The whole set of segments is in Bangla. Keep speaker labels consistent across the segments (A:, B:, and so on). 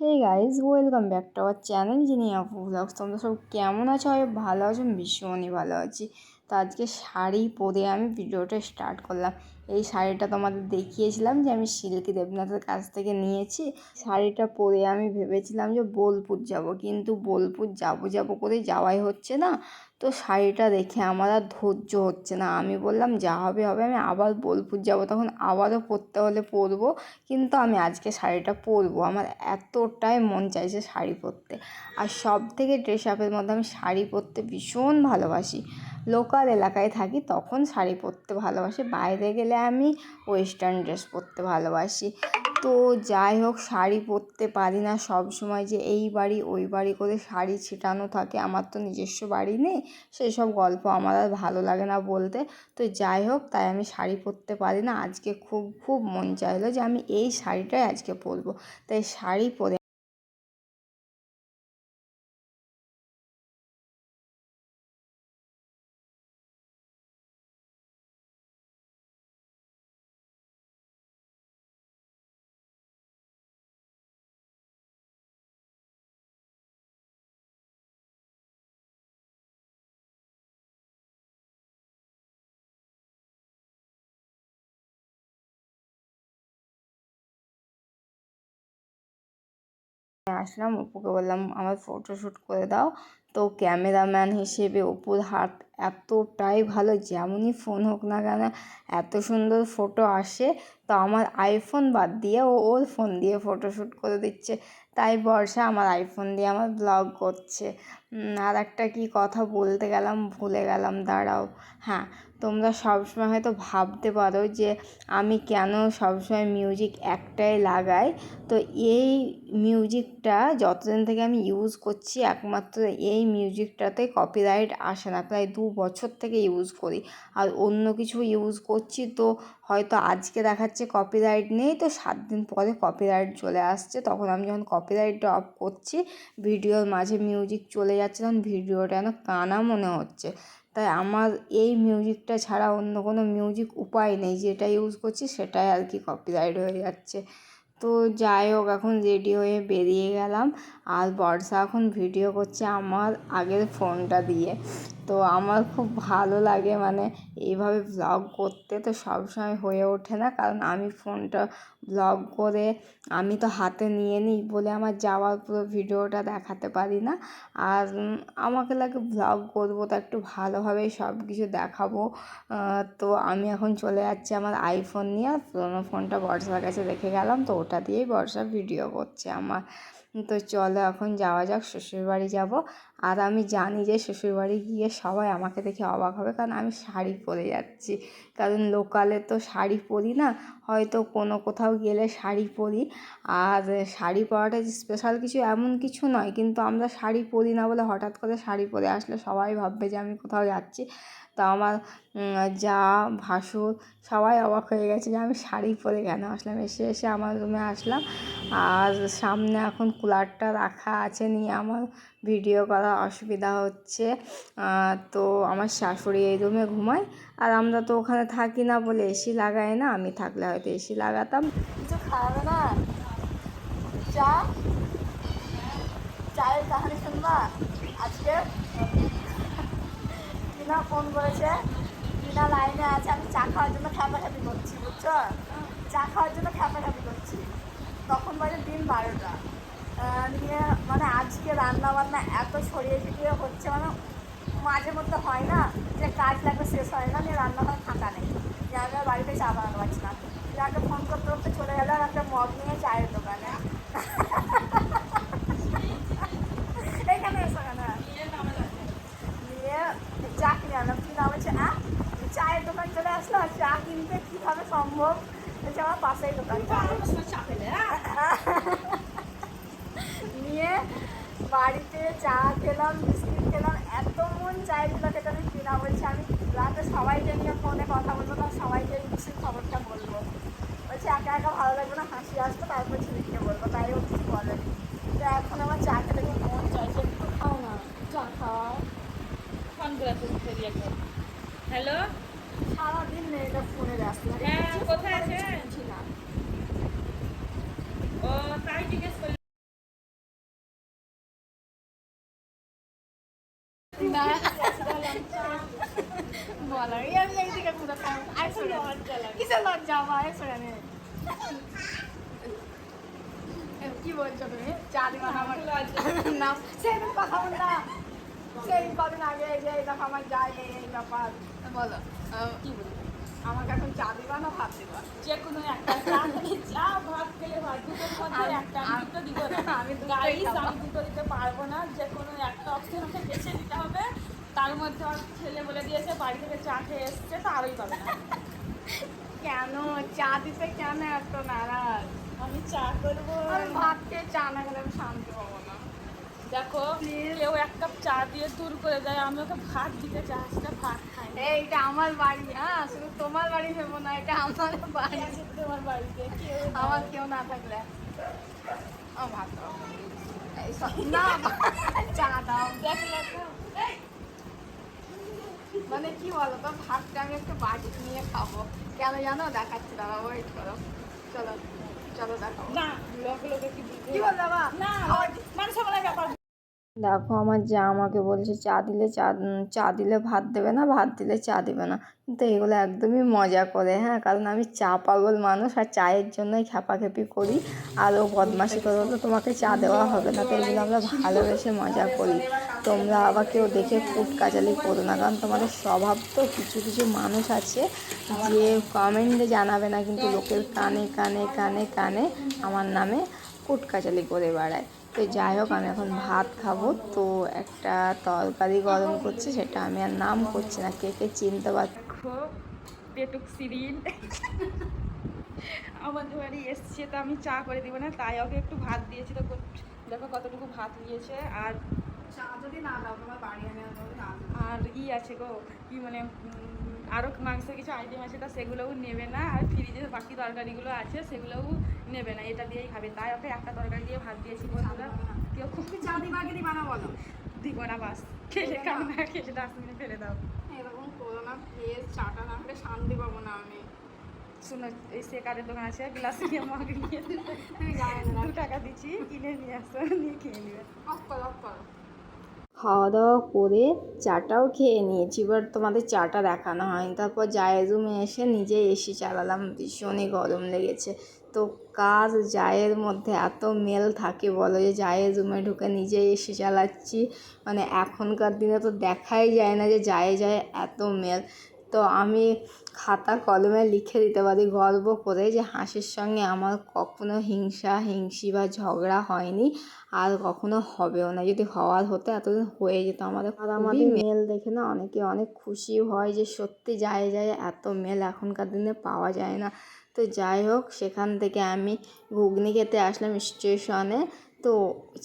A: Hey guys welcome back to our channel যিনি ব্লগস তোমরা সব কেমন আছো? আমি ভালো আছো ভীষণই ভালো আছি। তো আজকে শাড়ি পরে আমি ভিডিওটা স্টার্ট করলাম। এই শাড়িটা তোমাদের দেখিয়েছিলাম যে আমি শিল্কী দেবনাথের কাছ থেকে নিয়েছি। শাড়িটা পরে আমি ভেবেছিলাম যে বোলপুর যাব, কিন্তু বোলপুর যাব যাব করে যাওয়াই হচ্ছে না। তো শাড়িটা দেখে আমার আর ধৈর্য হচ্ছে না। আমি বললাম, যা হবে হবে। আমি আবার বোলপুর যাব, তখন আবারও পরতে হলে পরবো, কিন্তু আমি আজকে শাড়িটা পরবো। আমার এতটাই মন চাইছে শাড়ি পরতে। আর সব থেকে ড্রেস আপের মধ্যে আমি শাড়ি পরতে ভীষণ ভালোবাসি। লোকাল এলাকায় থাকি, তখন শাড়ি পরতে ভালোবাসি। বাইরে গেলে আমি ওয়েস্টার্ন ড্রেস পরতে ভালোবাসি। তো যাই হোক, শাড়ি পরতে পারি না সব সময় যে এই বাড়ি, ওই বাড়ি করে শাড়ি ছিটানো থাকে, আমার তো নিজস্ব বাড়ি নেই সেই সব গল্প আমার আর ভালো লাগে না বলতে। তো যাই হোক, তাই আমি শাড়ি পরতে পারি না। আজকে খুব খুব মন চাইলো যে আমি এই শাড়িটাই আজকে পরবো। তাই শাড়ি পরে আসলাম, অপুকে বললাম, আমার ফটোশ্যুট করে দাও। তো ক্যামেরাম্যান হিসেবে অপুর হাত এতটাই ভালো, যেমনই ফোন হোক না কেন, এত সুন্দর ফটো আসে। তো আমার আইফোন বাদ দিয়ে ও ওর ফোন দিয়ে ফটোশ্যুট করে দিচ্ছে। তাই বর্ষা আমার আইফোন দিয়ে আমার ব্লগ করছে। আর একটা কি কথা বলতে গেলাম, ভুলে গেলাম, দাঁড়াও। হ্যাঁ তোমরা সবসময় হয়তো ভাবতে পারো যে আমি কেন সবসময় মিউজিক একটাই লাগাই। তো এই মিউজিকটা যতদিন থেকে আমি ইউজ করছি, একমাত্র এই মিউজিকটাতে কপিরাইট আসে না। প্রায় দু বছর থেকে ইউজ করি। আর অন্য কিছু ইউজ করছি তো হয়তো আজকে দেখাচ্ছে কপিরাইট নেই, তো সাত দিন পরে কপিরাইট চলে আসছে। তখন আমি যখন কপিরাইটটা অফ করছি ভিডিওর মাঝে মিউজিক চলে যাচ্ছে, তখন ভিডিওটা যেন কানা মনে হচ্ছে। তাই আমার এই মিউজিকটা ছাড়া অন্য কোনো মিউজিক উপায় নেই। যেটা ইউজ করছি সেটাই আর কি কপিরাইট হয়ে যাচ্ছে। তো যাই হোক, এখন রেডি হয়ে বেরিয়ে গেলাম। আর বর্ষা এখন ভিডিও করছে আমার আগের ফোনটা দিয়ে। তো আমার খুব ভালো লাগে মানে এইভাবে ভ্লগ করতে তো সবসময় হয়ে ওঠে না। কারণ আমি ফোনটা ভ্লগ করে আমি তো হাতে নিয়ে নিই বলে আমার যাওয়ার পুরো ভিডিওটা দেখাতে পারি না। আর আমাকে লাগে ভ্লগ করব তো একটু ভালোভাবেই সব কিছু দেখাবো তো আমি এখন চলে যাচ্ছি আমার আইফোন নিয়ে। আর পুরোনো ফোনটা বর্ষার কাছে রেখে গেলাম তো ওটা দিয়েই বর্ষা ভিডিও করছে আমার। তো চলো এখন যাওয়া যাক শ্বশুরবাড়ি যাব। আর আমি জানি যে শ্বশুরবাড়ি গিয়ে সবাই আমাকে দেখে অবাক হবে, কারণ আমি শাড়ি পরে যাচ্ছি। কারণ লোকালে তো শাড়ি পরি না, হয়তো কোনো কোথাও গেলে শাড়ি পরি। আর শাড়ি পরাটা স্পেশাল কিছু এমন কিছু নয়, কিন্তু আমরা শাড়ি পরি না বলে হঠাৎ করে শাড়ি পরে আসলে সবাই ভাববে যে আমি কোথাও যাচ্ছি। তো আমার যা, ভাসুর সবাই অবাক হয়ে গেছে যে আমি শাড়ি পরে কেন আসলাম? এসে এসে আমার রুমে আসলাম। আর সামনে এখন কুলারটা রাখা আছে নিয়ে আমার ভিডিও করা অসুবিধা হচ্ছে। তো আমার শাশুড়ি এই রুমে ঘুমায় আর আমরা তো ওখানে থাকি না বলে এসি লাগাই না, আমি থাকলে হয়তো এসি লাগাতাম।
B: কিছু খাবে না? চা? চায়ের কাহানি শুনবা? আজকে টিনা ফোন করেছে, টিনা লাইনে আছে, আমি চা খাওয়ার জন্য খ্যাপাখ্যাপি করছি, বুঝছ? চা খাওয়ার জন্য খ্যাপাখ্যাপি করছি। তখন বাজে দিন বারোটা। নিয়ে মানে আজকে রান্না বান্না এত ছড়িয়ে ছিটিয়ে হচ্ছে মানে মাঝে মধ্যে হয় না যে কাজ লাগবে শেষ হয় না, নিয়ে রান্নাঘর ফাঁকা নেই। যে আমি বাড়িতে চা বানানো পারছি না। আগে ফোন করতে করতে চলে গেল আর একটা মগ নিয়ে চায়ের দোকানে এখানে এসো কেন নিয়ে চা কিনে আনলাম কিনে বলছে হ্যাঁ চায়ের দোকান চলে আসলো আর চা কিনতে কীভাবে সম্ভব বলছে আমার পাশেই দোকান চা পেলে নিয়ে বাড়িতে চা খেলাম বিস্কিট খেলাম এত মন চাইছিল খেতে আমি কিনা বলছি আমি রাতে সবাইকে নিয়ে ফোনে কথা বলব না সবাইকে খুশির খবরটা বলব। বলছি একা একা ভালো লাগবে না হাসি আসবে তারপর ছেলেকে বলব। তাই ও কিছু বলেনি। তো এখন আমার চা খেতে খুব মন চাইছে। একটু খাও না চা খাও।
C: ফোন করে হ্যালো
B: সারাদিন মেয়েটা ফোনে ব্যস্ত।
C: হ্যাঁ, কোথায় আছে?
B: না।
C: ও তাই জিজ্ঞেস
B: আমি এইদিকে পুরো খাই আইসো
C: লজ্জা লাগে।
B: কিসের লজ্জা আমার? আইসো এখানে কি বলছো তুমি? চাঁদি আমার? নাম সেদিন কথা বল না। সেই কদিন আগে এই যে আমার যায় এই ব্যাপার। বলো
C: কি
B: আমাকে এখন চা দিবা না ভাত দিবা?
C: যে কোনো একটা চা খেলে চা ভাত খেলে ভাত দুটোর মধ্যে একটা দুটো দিব না।
B: আমি
C: গাইস আমি দুটো দিতে পারব না যে কোনো একটা অপশন ওকে বেছে দিতে হবে তার মধ্যে ওর ছেলে বলে দিয়েছে বাড়ি থেকে চা খেয়ে এসছে তো আরোই পাবে না।
B: কেন? চা দিতে কেন এত নারাজ?
C: আমি চা করব।
B: ভাত খেয়ে চা না খেলে আমি শান্তি পাবো না।
C: দেখো কেউ এক কাপ চা দিয়ে দূর করে দেয় আমি ওকে ভাত দিতে আজকে ভাত খাই।
B: এইটা আমার বাড়ি হ্যাঁ? শুধু তোমার বাড়ি ভেবো না এটা আমার বাড়ি।
C: আছে তোমার বাড়িতে
B: আমার কেউ না থাকলে। ভাত এই না চা দাও।
C: দেখ
B: মানে কি বলো তো ভাতটা আমি একটু বাটি নিয়ে খাব। কেন জানো? দেখাচ্ছি দাদা ওয়েট করো চলো চলো দেখাবো
C: না লোক লোকে কি না মানে সকালে ব্যাপার
A: দেখো আমার যা আমাকে বলছে, চা দিলে চা চা দিলে ভাত দেবে না, ভাত দিলে চা দেবে না। কিন্তু এগুলো একদমই মজা করে হ্যাঁ? কারণ আমি চা পাগল মানুষ, আর চায়ের জন্যই খেপাখেপি করি, আর ও বদমাশি করে বলতো তোমাকে চা দেওয়া হবে না, তো এগুলো আমরা ভালোবেসে মজা করি। তোমরা আবার কেউ দেখে ফুট কাচালি করো না, কারণ তোমাদের স্বভাব তো কিছু কিছু মানুষ আছে যে কমেন্টে জানাবে না, কিন্তু লোকের কানে কানে কানে কানে আমার নামে কুটকাচালি করে বেড়ায়। তো যাই হোক আমি এখন ভাত খাব। তো একটা তরকারি গরম করছে সেটা আমি আর নাম করছি না কে কে চিনতে পার
C: দেখো পেটুক সিরিল। আমাদের বাড়ি এসছে তো আমি চা করে দিব না তাই ওকে একটু ভাত দিয়েছি। তো দেখো কতটুকু ভাত নিয়েছে আর
B: চা যদি না দাও তোমার বাড়ি আমি আর
C: ই আছে গো কি মানে আরও মাংসের কিছু আইটেম আছে তা সেগুলোও নেবে না। আর ফ্রিজে বাকি তরকারিগুলো আছে সেগুলোও নেবে না এটা দিয়েই খাবে। তাই ওকে একটা তরকারি দিয়ে ভাত দিয়েছি বন্ধুরা। কেউ খুব
B: তুমি চা দিবা কি দিবা না বলো?
C: দিব না বাস। খেলে খাও না খেলে ডাস্টবিনে ফেলে দাও।
B: এরকম করো না প্লিজ চাটা না খেলে শান্তি পাবো না আমি।
C: শুনো এই সেকারের দোকান আছে গ্লাস নিয়ে মগ নিয়ে দু টাকা দিচ্ছি কিনে নিয়ে আসো নিয়ে খেয়ে নেবে।
B: অফ করো অফ করো।
A: খাওয়া দাওয়া করে চাটাও খেয়ে নিয়েছি। এবার তোমাদের চাটা দেখানো হয়নি। তারপর জায়ের রুমে এসে নিজে এসি চালালাম। ভীষণই গরম লেগেছে। তো কাজ জায়ের মধ্যে এত মেল থাকে বলো যে জায়ের রুমে ঢুকে নিজে এসি চালাচ্ছি। মানে এখনকার দিনে তো দেখাই যায় না যে, জায়ে যায় এত মেল। তো আমি খাতা কলমে লিখে দিতে পারি গর্ব করে যে হাসির সঙ্গে আমার কখনো হিংসা হিংসি বা ঝগড়া হয়নি আর কখনো হবেও না। যদি হওয়ার হতো এতদিন হয়ে যেত আমাদের। আর আমাদের মেল দেখে না অনেকে অনেক খুশি হয় যে সত্যি যায় যায় এত মেল এখনকার দিনে পাওয়া যায় না। তো যাই হোক সেখান থেকে আমি ঘুগনি খেতে আসলাম স্টেশনে তো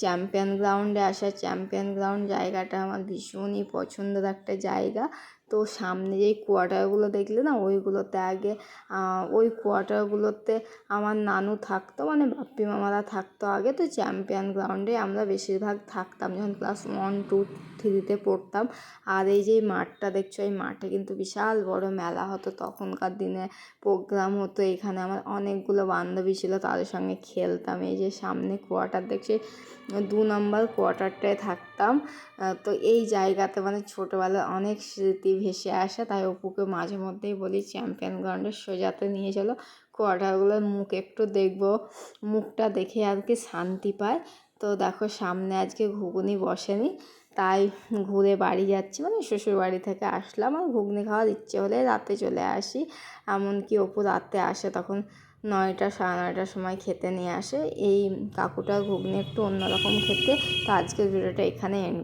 A: চ্যাম্পিয়ন গ্রাউন্ডে আসা চ্যাম্পিয়ন গ্রাউন্ড জায়গাটা আমার ভীষণই পছন্দের একটা জায়গা। তো সামনে যেই কোয়ার্টারগুলো দেখলে না, ওইগুলোতে আগে ওই কোয়ার্টারগুলোতে আমার নানু থাকতো মানে বাপ্পি মামারা থাকতো আগে। তো চ্যাম্পিয়ন গ্রাউন্ডে আমরা বেশিরভাগ থাকতাম যখন ক্লাস ওয়ান টু থ্রিতে পড়তাম। আর এই যে মাঠটা দেখছ, এই মাঠে কিন্তু বিশাল বড় মেলা হতো। তখনকার দিনে প্রোগ্রাম হতো। এখানে আমার অনেকগুলো বান্ধবী ছিল, তাদের সঙ্গে খেলতাম। এই যে সামনে কোয়ার্টার দেখছি, দু নম্বর কোয়ার্টারটায় থাকতাম। তো এই জায়গাতে মানে ছোটোবেলায় অনেক স্মৃতি ভেসে আসে। তাই অপুকে মাঝে মধ্যেই বলি, চ্যাম্পিয়ন গ্রাউন্ডের সোজাতে নিয়ে চলো। কোয়ার্টারগুলোর মুখ একটু দেখব। মুখটা দেখে আর কি শান্তি পায়। তো দেখো সামনে আজকে ঘুগনি বসেনি, তাই ঘুরে বাড়ি যাচ্ছি। মানে শ্বশুর বাড়ি থেকে আসলাম, আর ঘুগনি খাওয়ার ইচ্ছে হলে রাতে চলে আসি। এমনকি অপু রাতে আসে, তখন নয়টা সাড়ে নয়টার সময় খেতে নিয়ে আসে। এই কাকুটার ঘুগনি একটু অন্যরকম খেতে, তো আজকের ভিডিওটা এখানে এন্ড